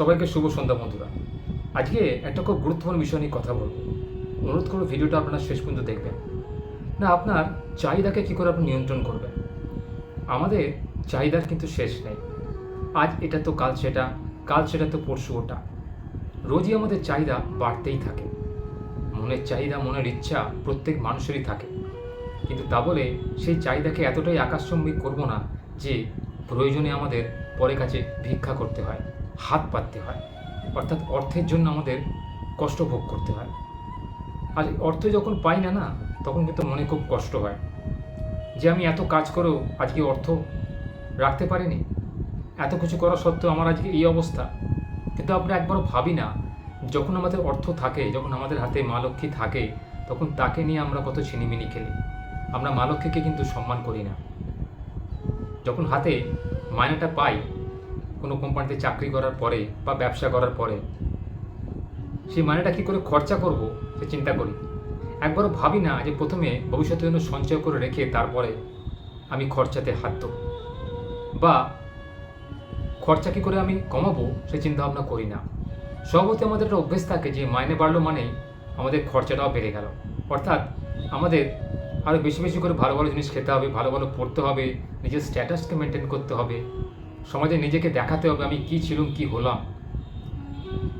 সবাইকে শুভ সন্ধ্যা, বন্ধুরা। আজকে একটা খুব গুরুত্বপূর্ণ বিষয় নিয়ে কথা বলব। অনুরোধ করব ভিডিওটা আপনারা শেষ পর্যন্ত দেখবেন। না, আপনার চাহিদাকে কী করে আপনি নিয়ন্ত্রণ করবেন? আমাদের চাহিদার কিন্তু শেষ নেই। আজ এটা তো, কাল সেটা কাল সেটা তো পরশু ওটা। রোজই আমাদের চাহিদা বাড়তেই থাকে। মনের চাহিদা, মনের ইচ্ছা প্রত্যেক মানুষেরই থাকে। কিন্তু তা বলে সেই চাহিদাকে এতটাই আকাশচম্বী করব না যে প্রয়োজনে আমাদের পরে কাছে ভিক্ষা করতে হয়। হাত পাততে হয়। অর্থাৎ অর্থের জন্য আমাদের কষ্ট ভোগ করতে হয়। আর অর্থ যখন পাই না না, তখন কিন্তু মনে খুব কষ্ট হয়। যে আমি এত কাজ করেও আজকে অর্থ রাখতে পারিনি। এত কিছু করা সত্ত্বেও আমার আজকে এই অবস্থা। কিন্তু আমরা একবারও ভাবি না, যখন আমাদের অর্থ থাকে, যখন আমাদের হাতে মা লক্ষ্মী থাকে, তখন তাকে নিয়ে আমরা কত ছিনিমিনি খেলি। আমরা মা লক্ষ্মীকে কিন্তু সম্মান করি না। যখন হাতে মায়নাটা পাই কোনো কোম্পানিতে চাকরি করার পরে বা ব্যবসা করার পরে, সেই মানেটা কী করে খরচা করব সে চিন্তা করি। একবারও ভাবি না যে প্রথমে ভবিষ্যতের জন্য সঞ্চয় করে রেখে তারপরে আমি খরচাতে হাত দেবো। বা খরচা কী করে আমি কমাবো সে চিন্তা ভাবনা করি না। স্বভাবতই আমাদের একটা অভ্যেস থাকে যে মাইনে বাড়লো মানে আমাদের খরচাটাও বেড়ে গেল। অর্থাৎ আমাদের আরও বেশি বেশি করে ভালো ভালো জিনিস খেতে হবে, ভালো ভালো পড়তে হবে, নিজের স্ট্যাটাসকে মেনটেন করতে হবে। সমাজে নিজেকে দেখাতে হবে আমি কী ছিলাম, কী হলাম।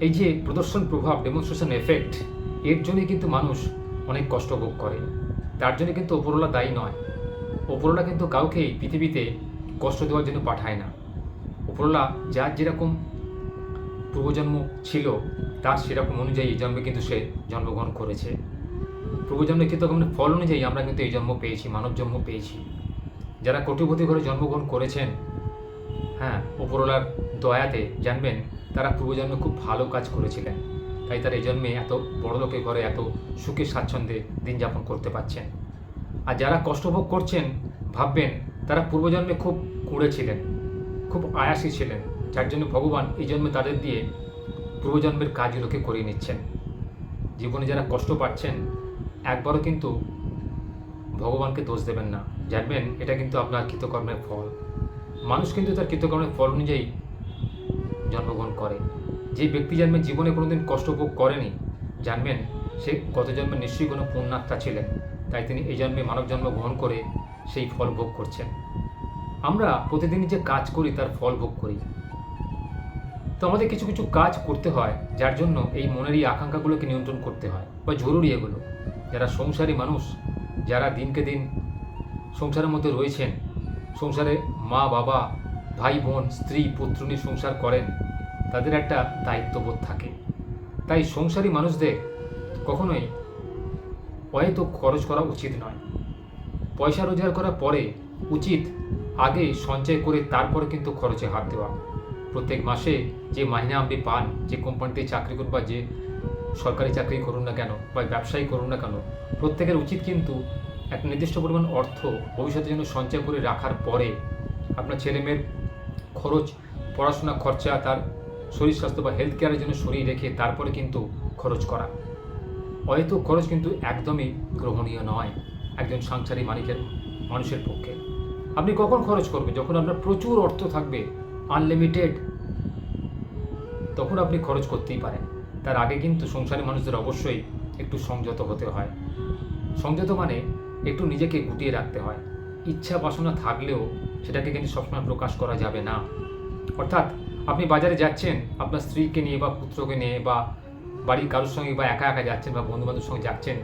এই যে প্রদর্শন প্রভাব ডেমনস্ট্রেশন এফেক্ট এর জন্যই কিন্তু মানুষ অনেক কষ্ট ভোগ করে। তার জন্য কিন্তু ওপরওয়ালা দায়ী নয়। ওপরওয়ালা কিন্তু কাউকেই পৃথিবীতে কষ্ট দেওয়ার জন্য পাঠায় না। ওপরওয়ালা যার যেরকম পূর্বজন্ম ছিল, তার সেরকম অনুযায়ী এই জন্মে কিন্তু সে জন্মগ্রহণ করেছে। পূর্বজন্মে কিন্তু মানে ফল অনুযায়ী আমরা কিন্তু এই জন্ম পেয়েছি, মানব জন্ম পেয়েছি। যারা কোটিপতি ঘরে জন্মগ্রহণ করেছেন হ্যাঁ ওপরওয়ালার দয়াতে জানবেন তারা পূর্বজন্মে খুব ভালো কাজ করেছিলেন। তাই তারা এই জন্মে এত বড় লোকের ঘরে এত সুখে স্বাচ্ছন্দ্যে দিন যাপন করতে পারছেন। আর যারা কষ্টভোগ করছেন, ভাববেন তারা পূর্বজন্মে খুব কুঁড়ে ছিলেন, খুব আয়াসী ছিলেন। যার জন্য ভগবান এই জন্মে তাদের দিয়ে পূর্বজন্মের কাজগুলোকে করিয়ে নিচ্ছেন। জীবনে যারা কষ্ট পাচ্ছেন, একবারও কিন্তু ভগবানকে দোষ দেবেন না। জানবেন এটা কিন্তু আপনার কৃতকর্মের ফল। মানুষ কিন্তু তার কৃতকর্মের ফল অনুযায়ী জন্মগ্রহণ করে। যে ব্যক্তি জন্মে জীবনে কোনোদিন কষ্ট ভোগ করেনি, জানবেন সে গত জন্মে নিশ্চয়ই কোনো পুণ্যাত্মা ছিলেন। তাই তিনি এই জন্মে মানব জন্ম গ্রহণ করে সেই ফল ভোগ করছেন। আমরা প্রতিদিন যে কাজ করি, তার ফল ভোগ করি। তো আমাদের কিছু কিছু কাজ করতে হয়, যার জন্য এই মনের এই আকাঙ্ক্ষাগুলোকে নিয়ন্ত্রণ করতে হয়, বা জরুরি এগুলো। যারা সংসারী মানুষ, যারা দিনকে দিন সংসারের মধ্যে রয়েছেন, সংসারে মা, বাবা, ভাই, বোন, স্ত্রী, পুত্র সংসার করেন। তাদের একটা দায়িত্ববোধ থাকে। তাই সংসারী মানুষদের কখনোই হয়তো খরচ করা উচিত নয়। পয়সা রোজগার করার পরে উচিত আগে সঞ্চয় করে তারপরে কিন্তু খরচে হাত দেওয়া। প্রত্যেক মাসে যে মাহিনা আপনি পান, যে কোম্পানিতে চাকরি করুন বা যে সরকারি চাকরি করুন না কেন বা ব্যবসায়ী করুন না কেন, প্রত্যেকের উচিত কিন্তু একটা নির্দিষ্ট পরিমাণ অর্থ ভবিষ্যতের জন্য সঞ্চয় করে রাখার পরে আপনার ছেলেমেয়ের খরচ, পড়াশোনা খরচা, তার শরীর স্বাস্থ্য বা হেলথ কেয়ারের জন্য সরিয়ে রেখে তারপরে কিন্তু খরচ করা। হয়তো খরচ কিন্তু একদমই গ্রহণীয় নয় একজন সাংসারিক মালিকের, মানুষের পক্ষে। আপনি কখন খরচ করবেন? যখন আপনার প্রচুর অর্থ থাকবে আনলিমিটেড তখন আপনি খরচ করতেই পারেন। তার আগে কিন্তু সংসারী মানুষদের অবশ্যই একটু সংযত হতে হয়। সংযত মানে একটু নিজেকে গুটিয়ে রাখতে হয়। ইচ্ছা বাসনা থাকলেও সেটাকে কিন্তু সবসময় প্রকাশ করা যাবে না। অর্থাৎ আপনি বাজারে যাচ্ছেন, আপনার স্ত্রীকে নিয়ে বা পুত্রকে নিয়ে বা বাড়ির কারোর সঙ্গে বা একা একা যাচ্ছেন বা বন্ধু বান্ধবের সঙ্গে যাচ্ছেন,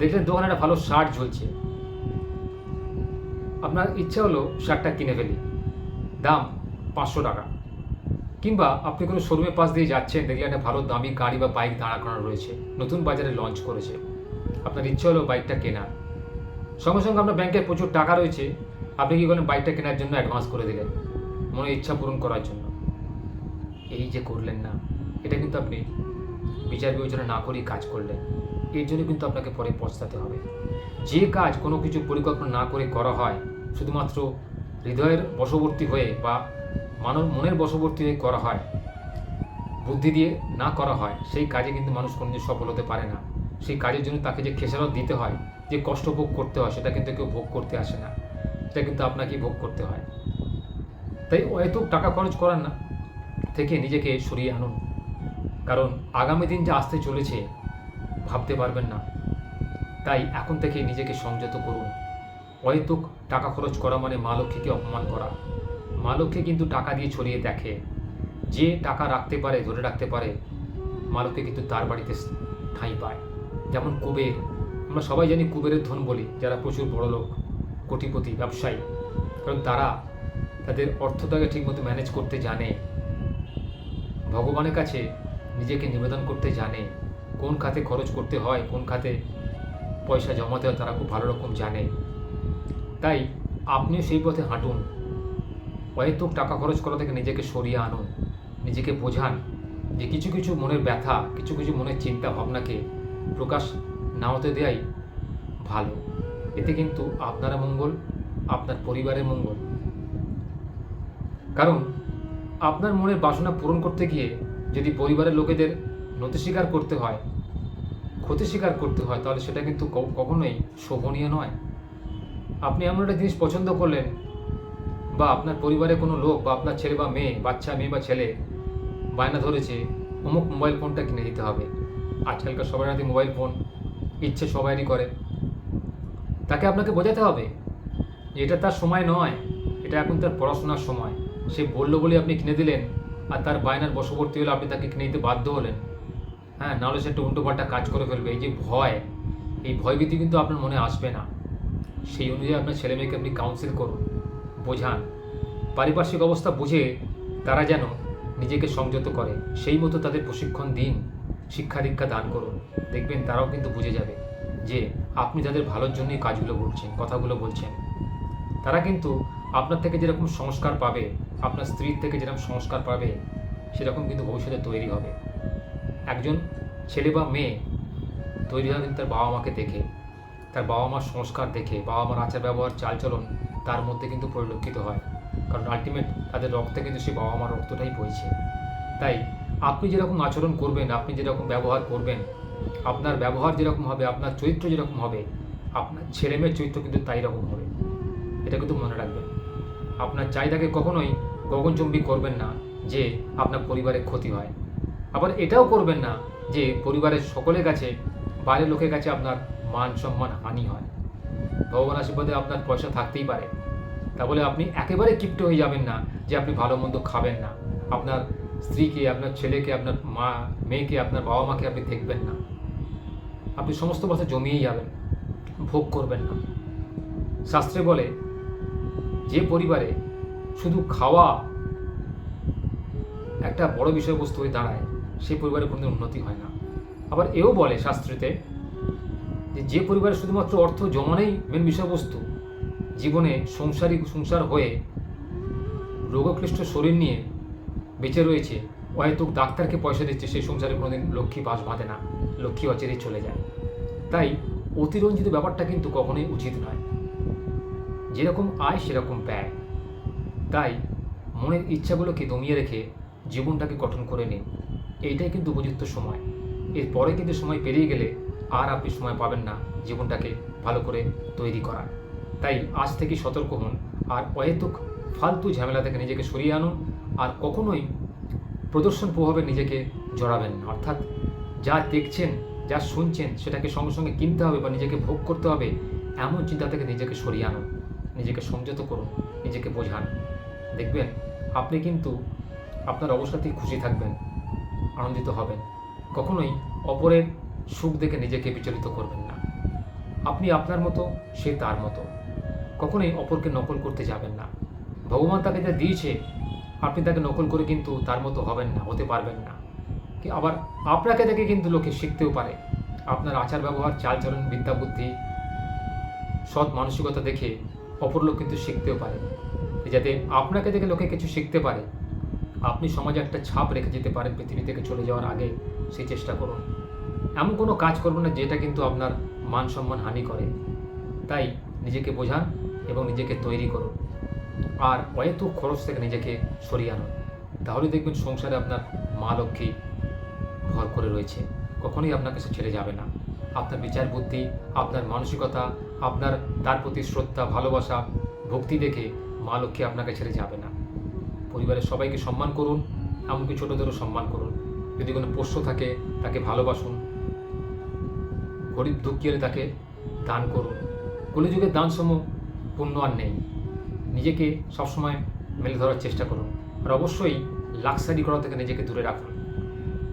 দেখলেন দোকানে একটা ভালো শার্ট ঝুলছে। আপনার ইচ্ছা হলো শার্টটা কিনে ফেলি। দাম পাঁচশো টাকা। কিংবা আপনি কোনো শোরুমের পাশ দিয়ে যাচ্ছেন দেখলে একটা ভালো দামি গাড়ি বা বাইক দাঁড়া করানো রয়েছে, নতুন বাজারে লঞ্চ করেছে। আপনার ইচ্ছে হলো বাইকটা কেনা সঙ্গে সঙ্গে আপনার ব্যাংকের প্রচুর টাকা রয়েছে আপনি কি করেন বাইকটা কেনার জন্য অ্যাডভান্স করে দিলেন? মনে ইচ্ছা পূরণ করার জন্য। এই যে করলেন না, এটা কিন্তু আপনি বিচার বিবেচনা না করেই কাজ করলেন। এর জন্য কিন্তু আপনাকে পরে পস্তাতে হবে। যে কাজ কোনো কিছু পরিকল্পনা না করে করা হয়, শুধুমাত্র হৃদয়ের বশবর্তী হয়ে বা মানব মনের বশবর্তী হয়ে করা হয়, বুদ্ধি দিয়ে না করা হয়, সেই কাজে কিন্তু মানুষ কোনোদিন সফল হতে পারে না। সেই কাজের জন্য তাকে যে খেসারত দিতে হয়, যে কষ্ট ভোগ করতে হয়, সেটা কিন্তু কেউ ভোগ করতে আসে না। সেটা কিন্তু আপনাকেই ভোগ করতে হয়। তাই হয়তো টাকা খরচ করার না, থেকে নিজেকে সরিয়ে আনুন। কারণ আগামী দিন যা আসতে চলেছে, ভাবতে পারবেন না। তাই এখন থেকে নিজেকে সংযত করুন। অহেতুক টাকা খরচ করা মানে মা লক্ষ্মীকে অপমান করা। মা লক্ষ্মী কিন্তু টাকা দিয়ে ছড়িয়ে দেখে। যে টাকা রাখতে পারে, ধরে রাখতে পারে, মা লক্ষ্মী কিন্তু তার বাড়িতে ঠাঁই পায়। যেমন কুবের। আমরা সবাই জানি কুবেরের ধন বলি, যারা প্রচুর বড় লোক কোটিপতি ব্যবসায়ী। কারণ তারা তাদের অর্থটাকে ঠিকমতো ম্যানেজ করতে জানে। ভগবানের কাছে নিজেকে নিবেদন করতে জানে। কোন খাতে খরচ করতে হয়, কোন খাতে পয়সা জমাতে হয় তারা খুব ভালো রকম জানে। তাই আপনিও সেই পথে হাঁটুন। অহেতুক টাকা খরচ করা থেকে নিজেকে সরিয়ে আনুন। নিজেকে বোঝান যে কিছু কিছু মনের ব্যথা, কিছু কিছু মনের চিন্তা, ভাবনাকে প্রকাশ না হতে দেওয়াই ভালো। এতে কিন্তু আপনারা মঙ্গল, আপনার পরিবারের মঙ্গল। কারণ, আপনার মনের বাসনা পূরণ করতে গিয়ে যদি পরিবারের লোকেদের নতি স্বীকার করতে হয়, ক্ষতি স্বীকার করতে হয়, তাহলে সেটা কিন্তু কখনোই শোভনীয় নয়। আপনি এমন একটা জিনিস পছন্দ করলেন বা আপনার পরিবারে কোনো লোক বা আপনার ছেলে বা মেয়ে, বাচ্চা, মেয়ে বা ছেলে বায়না ধরেছে, অমুক মোবাইল ফোনটা কিনে দিতে হবে। আজকালকার সবাই হাতে মোবাইল ফোন ইচ্ছে সবাইরই করে। তাকে আপনাকে বোঝাতে হবে যে এটা তার সময় নয়, এটা এখন তার পড়াশোনার সময়। সে বলল বলে আপনি কিনে দিলেন, আর তার বায়নার বশবর্তী হলে আপনি তাকে কিনে দিতে বাধ্য হলেন। হ্যাঁ নাহলে সে একটা উল্টোপাল্টা কাজ করে ফেলবে। এই যে ভয়, এই ভয়ভীতি কিন্তু আপনার মনে আসবে না। সেই অনুযায়ী আপনার ছেলে মেয়েকে আপনি কাউন্সিল করুন, বোঝান। পারিপার্শ্বিক অবস্থা বুঝে তারা যেন নিজেকে সংযত করে। সেই মতো তাদের প্রশিক্ষণ দিন, শিক্ষা দীক্ষা দান করুন। দেখবেন তারাও কিন্তু বুঝে যাবে। যে আপনি তাদের ভালোর জন্যই কাজগুলো বলছেন কথাগুলো বলছেন, তারা কিন্তু আপনার থেকে যেরকম সংস্কার পাবে, আপনার স্ত্রীর থেকে যেরকম সংস্কার পাবে, সেরকম কিন্তু ভবিষ্যতে তৈরি হবে। একজন ছেলে বা মেয়ে তৈরি হয় তার বাবা মাকে দেখে, তার বাবা মার সংস্কার দেখে, বাবা মার আচার ব্যবহার, চালচলন তার মধ্যে কিন্তু পরিলক্ষিত হয়। কারণ আলটিমেট তাদের রক্তে কিন্তু সেই বাবা মার রক্তটাই বইছে। তাই আপনি যেরকম আচরণ করবেন, আপনি যেরকম ব্যবহার করবেন আপনার ব্যবহার যেরকম হবে, আপনার চরিত্র যেরকম হবে, আপনার ছেলে মেয়ের চরিত্র কিন্তু তাই রকম হবে। এটা কিন্তু মনে রাখবেন। আপনার চাহিদাকে কখনোই গগনচুম্বী করবেন না যে আপনার পরিবারের ক্ষতি হয়। আবার এটাও করবেন না যে পরিবারের সকলের কাছে, বাইরের লোকের কাছে আপনার মান সম্মান, হানি হয়। ভগবান আশীর্বাদে আপনার পয়সা থাকতেই পারে। তা বলে আপনি একেবারে কিপ্ট হয়ে যাবেন না যে আপনি ভালো মন্দ খাবেন না। আপনার স্ত্রীকে, আপনার ছেলেকে, আপনার মা, মেয়েকে, আপনার বাবা মাকে আপনি দেখবেন না। আপনি সমস্ত পথে জমিয়েই যাবেন, ভোগ করবেন না। শাস্ত্রে বলে, যে পরিবারে শুধু খাওয়া একটা বড় বিষয়বস্তু হয়ে দাঁড়ায় সেই পরিবারে কোনোদিন উন্নতি হয় না। আবার এও বলে শাস্ত্রীতে যে যে পরিবারে শুধুমাত্র অর্থ জমানেই মেন বিষয়বস্তু, জীবনে সংসারী সংসার হয়ে রোগক্লিষ্ট শরীর নিয়ে বেঁচে রয়েছে অহেতুক ডাক্তারকে পয়সা দিচ্ছে, সেই সংসারে কোনোদিন লক্ষ্মী বাস বাঁধে না, লক্ষ্মী অচেরেই চলে যায়। তাই অতিরঞ্জিত ব্যাপারটা কিন্তু কখনোই উচিত নয়। যেরকম আয়, সেরকম ব্যয়। তাই মনের ইচ্ছাগুলোকে দমিয়ে রেখে জীবনটাকে গঠন করে নিন। এইটাই কিন্তু উপযুক্ত সময়। এরপরে কিন্তু সময় পেরিয়ে গেলে আর আপনি সময় পাবেন না জীবনটাকে ভালো করে তৈরি করার। তাই আজ থেকে সতর্ক হন আর অহেতুক ফালতু ঝামেলা থেকে নিজেকে সরিয়ে আনুন আর কখনোই প্রদর্শন প্রভাবে নিজেকে জড়াবেন না। অর্থাৎ যা দেখছেন, যা শুনছেন, সেটাকে সঙ্গে সঙ্গে কিনতে হবে বা নিজেকে ভোগ করতে হবে, এমন চিন্তা থেকে নিজেকে সরিয়ে আনুন। নিজেকে সংযত করুন, নিজেকে বোঝান। দেখবেন আপনি কিন্তু আপনার অবস্থাতেই খুশি থাকবেন, আনন্দিত হবেন। কখনোই অপরের সুখ দেখে নিজেকে বিচলিত করবেন না। আপনি আপনার মতো, সে তার মতো। কখনোই অপরকে নকল করতে যাবেন না। ভগবান তাকে যা দিয়েছে আপনি তাকে নকল করে কিন্তু তার মতো হবেন না, হতে পারবেন না। কি আবার আপনাকে দেখে কিন্তু লোকে শিখতেও পারে। আপনার আচার ব্যবহার চালচরণ বিদ্যা বুদ্ধি, সৎ মানসিকতা দেখে অপর লোক কিন্তু শিখতেও পারে। যাতে আপনাকে দেখে লোকে কিছু শিখতে পারে। আপনি সমাজে একটা ছাপ রেখে যেতে পারেন পৃথিবী থেকে চলে যাওয়ার আগে সেই চেষ্টা করুন। এমন কোনো কাজ করবেন না যেটা কিন্তু আপনার মান সম্মান হানি করে। তাই নিজেকে বোঝান এবং নিজেকে তৈরি করুন। আর অহেতুক খরচ থেকে নিজেকে সরিয়ে আনুন তাহলে দেখবেন সংসারে আপনার মা লক্ষ্মী ভর করে রয়েছে। কখনোই আপনার কাছে ছেড়ে যাবে না। আপনার বিচার বুদ্ধি, আপনার মানসিকতা, আপনার তার প্রতি শ্রদ্ধা, ভালোবাসা, ভক্তি দেখে মা লক্ষ্মী আপনাকে ছেড়ে যাবে না। পরিবারের সবাইকে সম্মান করুন, এমনকি ছোটোদেরও সম্মান করুন। যদি কোনো পোষ্য থাকে, তাকে ভালোবাসুন। গরিব দুঃখী তাকে দান করুন। কলিযুগের দান সম পুণ্য আর নেই। নিজেকে সবসময় মেলে ধরার চেষ্টা করুন। আর অবশ্যই লাক্সারি করা থেকে নিজেকে দূরে রাখুন।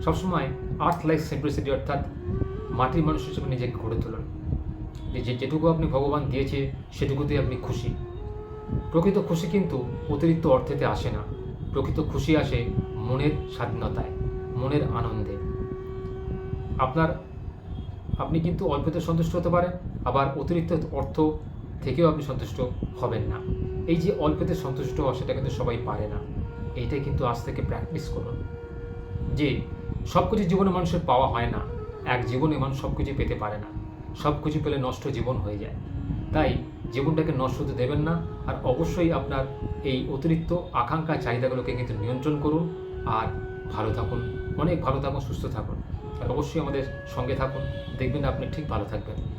সবসময় আর্থ লাইফ সিম্পলিসিটি অর্থাৎ মাটির মানুষ হিসেবে নিজেকে গড়ে তুলুন। যে যেটুকু আপনি ভগবান দিয়েছে, সেটুকুতেই আপনি খুশি। প্রকৃত খুশি কিন্তু অতিরিক্ত অর্থেতে আসে না। প্রকৃত খুশি আসে মনের স্বাধীনতায়, মনের আনন্দে। আপনার, আপনি কিন্তু অল্পতে সন্তুষ্ট হতে পারেন, আবার অতিরিক্ত অর্থ থেকেও আপনি সন্তুষ্ট হবেন না। এই যে অল্পতে সন্তুষ্ট হওয়া, সেটা কিন্তু সবাই পারে না। এইটাই কিন্তু আজ থেকে প্র্যাকটিস করুন। যে সব কিছু জীবনে মানুষের পাওয়া হয় না। এক জীবনে মানুষ সব কিছু পেতে পারে না। সব কিছু পেলে নষ্ট জীবন হয়ে যায়। তাই জীবনটাকে নষ্ট হতে দেবেন না। আর অবশ্যই আপনার এই অতিরিক্ত আকাঙ্ক্ষা চাহিদাগুলোকে কিন্তু নিয়ন্ত্রণ করুন। আর ভালো থাকুন। অনেক ভালো থাকুন, সুস্থ থাকুন। আর অবশ্যই আমাদের সঙ্গে থাকুন। দেখবেন আপনি ঠিক ভালো থাকবেন।